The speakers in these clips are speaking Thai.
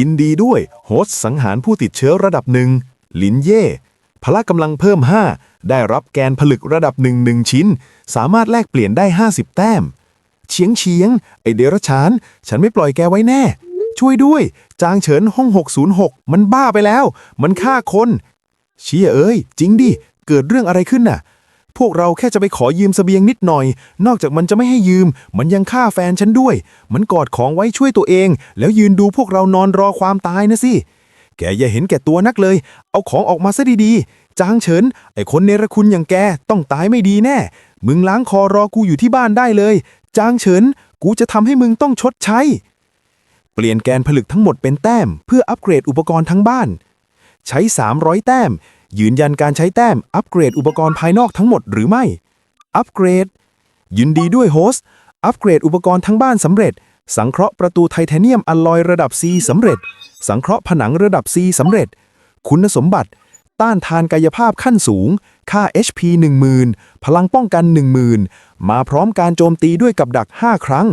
ยินดีด้วย โฮสสังหารผู้ติดเชื้อระดับหนึ่งลินเย่พละกำลังเพิ่ม 5 ได้รับแกนผลึกระดับหนึ่งหนึ่งชิ้น สามารถแลกเปลี่ยนได้ 50 แต้ม เฉียงเฉียง ไอเดรัจฉาน ฉันไม่ปล่อยแกไว้แน่ ช่วยด้วย จางเฉินห้อง 606 มันบ้าไปแล้ว มันฆ่าคน เชี่ยเอ้ย จริงดิ เกิดเรื่องอะไรขึ้นน่ะ พวกเราแค่จะไปขอยืมเสบียงนิดหน่อย นอกจากมันจะไม่ให้ยืม มันยังฆ่าแฟนฉันด้วย มันกอดของไว้ช่วยตัวเอง แล้วยืนดูพวกเรานอนรอความตายนะสิ แกอย่าเห็นแก่ตัวนักเลย เอาของออกมาซะดีๆ จางเฉิน ไอคนเนรคุณอย่างแกต้องตายไม่ดีแน่ มึงล้างคอรอกูอยู่ที่บ้านได้เลย จางเฉิน กูจะทำให้มึงต้องชดใช้ เปลี่ยนแกนผลึกทั้งหมดเป็นแต้ม เพื่ออัปเกรดอุปกรณ์ทั้งบ้าน ใช้ 300 แต้ม ยืนยันการใช้แต้ม อัปเกรดอุปกรณ์ภายนอกทั้งหมดหรือไม่ อัปเกรด ยินดีด้วยโฮสต์ อัปเกรดอุปกรณ์ทั้งบ้านสำเร็จ สังเคราะห์ประตูไทเทเนียมอลลอยระดับ C สำเร็จ สังเคราะห์ผนังระดับ C สำเร็จ คุณสมบัติ ต้านทานกายภาพขั้นสูง ค่า HP 10,000 พลังป้องกัน 10,000 มาพร้อมการโจมตีด้วยกับดัก 5 ครั้ง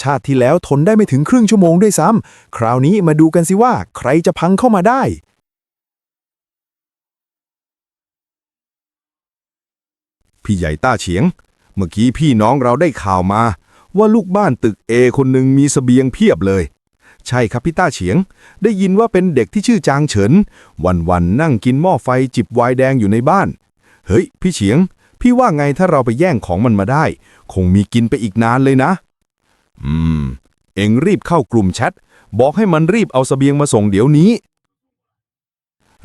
ชาติที่แล้วทนได้ไม่ถึงครึ่งชั่วโมงด้วยซ้ำ คราวนี้มาดูกันสิว่าใครจะพังเข้ามาได้ พี่ใหญ่ต้าเฉียง เมื่อกี้พี่น้องเราได้ข่าวมา ว่าลูกบ้านตึกเอคนหนึ่งมีสเสบียงเพียบเลย ใช่ครับพี่ต้าเฉียง ได้ยินว่าเป็นเด็กที่ชื่อจางเฉิน วันๆนั่งกินหม้อไฟจิบไวน์แดงอยู่ในบ้าน เฮ้ย พี่เฉียง พี่ว่าไงถ้าเราไปแย่งของมันมาได้ คงมีกินไปอีกนานเลยนะ อืม เอ็งรีบเข้ากลุ่มแชทบอกให้มันรีบเอาสเสบียงมาส่งเดี๋ยวนี้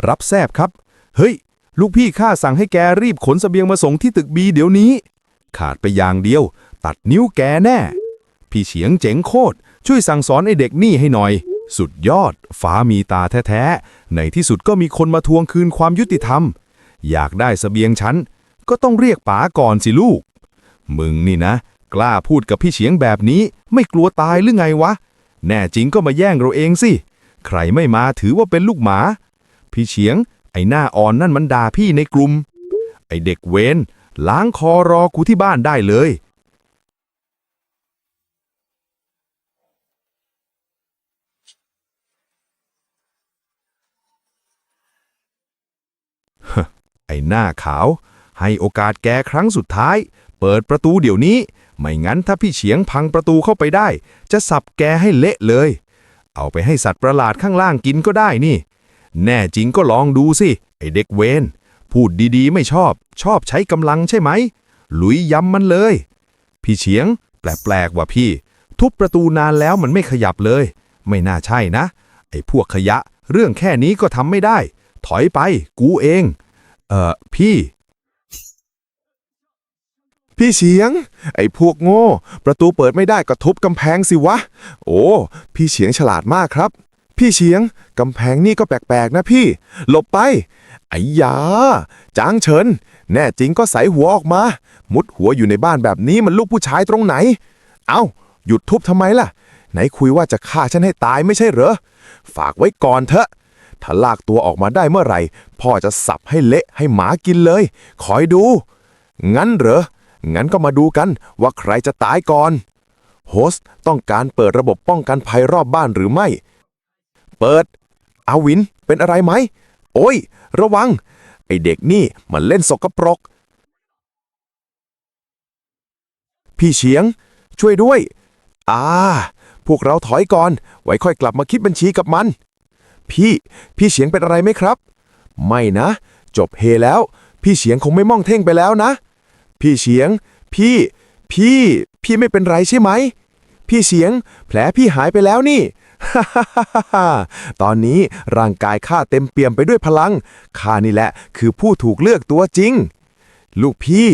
รับแซบครับ เฮ้ย ลูกพี่ข้าสั่งให้แกรีบขนสเสบียงมาส่งที่ตึกบีเดี๋ยวนี้ ขาดไปอย่างเดียว ตัดนิ้วแกแน่ พี่เฉียงเจ๋งโคตร ช่วยสั่งสอนไอเด็กนี่ให้หน่อย สุดยอด ฟ้ามีตาแท้ๆ ในที่สุดก็มีคนมาทวงคืนความยุติธรรม อยากได้สเสบียงฉัน ก็ต้องเรียกป๋าก่อนสิลูก มึงนี่นะ กล้าพูดกับพี่เฉียงแบบนี้ ไม่กลัวตายหรือไงวะ แน่จริงก็มาแย่งเราเองสิ ใครไม่มาถือว่าเป็นลูกหมา พี่เฉียง ไอ้หน้าอ่อนนั่นมันด่าพี่ในกลุ่ม ไอ้เด็กเวนล้างคอรอกูที่บ้านได้เลย ไอ้หน้าขาว ให้โอกาสแกครั้งสุดท้าย เปิดประตูเดี๋ยวนี้ ไม่งั้นถ้าพี่เฉียงพังประตูเข้าไปได้ จะสับแกให้เละเลย เอาไปให้สัตว์ประหลาดข้างล่างกินก็ได้นี่ แน่จริงก็ลองดูสิ ไอเด็กเวนพูดดีๆ ไม่ชอบ ชอบใช้กำลังใช่ไหม หลุยย้ำมันเลย พี่เฉียง แปลกๆว่ะพี่ ทุบประตูนานแล้วมันไม่ขยับเลย ไม่น่าใช่นะ ไอ้พวกขยะ เรื่องแค่นี้ก็ทำไม่ได้ ถอยไป กูเอง เอ่อ พี่ พี่เฉียง ไอ้พวกโง่ ประตูเปิดไม่ได้ก็ทุบกำแพงสิวะ โอ้ พี่เฉียงฉลาดมากครับ พี่เฉียง กำแพงนี่ก็แปลกๆนะพี่ หลบไปไอ้ยาจางเฉิน แน่จริงก็ใส่หัวออกมา มุดหัวอยู่ในบ้านแบบนี้มันลูกผู้ชายตรงไหน เอ้า หยุดทุบทำไมล่ะ ไหนคุยว่าจะฆ่าฉันให้ตายไม่ใช่เหรอ ฝากไว้ก่อนเถอะ ถ้าลากตัวออกมาได้เมื่อไหร่ พ่อจะสับให้เละให้หมากินเลย คอยดู งั้นเหรอ งั้นก็มาดูกันว่าใครจะตายก่อน โฮสต์ต้องการเปิดระบบป้องกันภัยรอบบ้านหรือไม่ เปิด อาวิน เป็นอะไรไหม โอ้ย ระวัง ไอเด็กนี่มันเล่นสกปรก พี่เฉียง ช่วยด้วย อ่า พวกเราถอยก่อน ไว้ค่อยกลับมาคิดบัญชีกับมัน พี่ พี่เฉียงเป็นอะไรไหมครับ ไม่นะ จบเฮแล้ว พี่เฉียงคงไม่ม่องเท่งไปแล้วนะ พี่เฉียง พี่ พี่ พี่ไม่เป็นไรใช่ไหม พี่เฉียง แผลพี่หายไปแล้วนี่ ตอนนี้ร่างกายข้าเต็มเปี่ยมไปด้วยพลัง ข้านี่แหละคือผู้ถูกเลือกตัวจริง ลูกพี่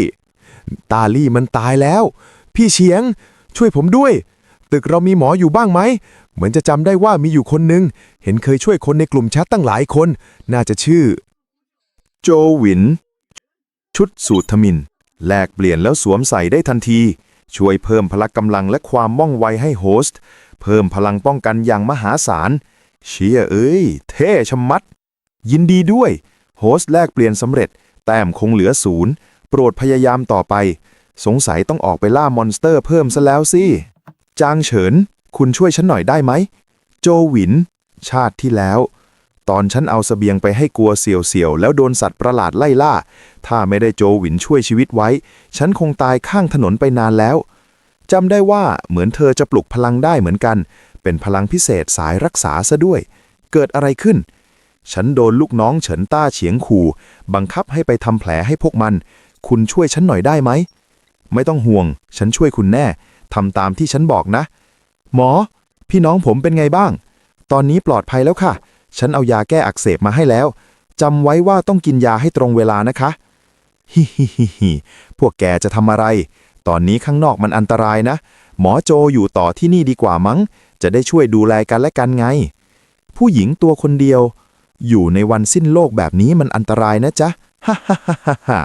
ตาลี่มันตายแล้ว พี่เฉียง ช่วยผมด้วย ตึกเรามีหมออยู่บ้างไหม เหมือนจะจำได้ว่ามีอยู่คนหนึ่ง เห็นเคยช่วยคนในกลุ่มแชทตั้งหลายคน น่าจะชื่อ โจหวิน ชุดสูตรทมิน แลกเปลี่ยนแล้วสวมใส่ได้ทันที ช่วยเพิ่มพละกำลังและความว่องไวให้โฮสต์ เพิ่มพลังป้องกันอย่างมหาศาล เชียเอ้ย เท่ชะมัด ยินดีด้วย โฮสแลกเปลี่ยนสำเร็จ แต้มคงเหลือศูนย์โปรดพยายามต่อไป สงสัยต้องออกไปล่ามอนสเตอร์เพิ่มซะแล้วสิ จางเฉิน คุณช่วยฉันหน่อยได้ไหม โจหวิน ชาติที่แล้ว ตอนฉันเอาเสบียงไปให้กัวเสียวเสี่ยวๆ แล้วโดนสัตว์ประหลาดไล่ล่า ถ้าไม่ได้โจหวินช่วยชีวิตไว้ ฉันคงตายข้างถนนไปนานแล้ว จำได้ว่าเหมือนเธอจะปลุกพลังได้เหมือนกัน เป็นพลังพิเศษสายรักษาซะด้วย เกิดอะไรขึ้น ฉันโดนลูกน้องเฉินต้าเฉียงขู่ บังคับให้ไปทำแผลให้พวกมัน คุณช่วยฉันหน่อยได้ไหม ไม่ต้องห่วง ฉันช่วยคุณแน่ทำตามที่ฉันบอกนะ หมอ พี่น้องผมเป็นไงบ้าง ตอนนี้ปลอดภัยแล้วค่ะ ฉันเอายาแก้อักเสบมาให้แล้วจำไว้ว่าต้องกินยาให้ตรงเวลานะคะ ฮิฮิฮิฮิพวกแกจะทำอะไร ตอนนี้ข้างนอกมันอันตรายนะ หมอโจอยู่ต่อที่นี่ดีกว่ามั้ง จะได้ช่วยดูแลกันและกันไง ผู้หญิงตัวคนเดียว อยู่ในวันสิ้นโลกแบบนี้มันอันตรายนะจ๊ะ ฮ่าฮ่าฮ่าฮ่า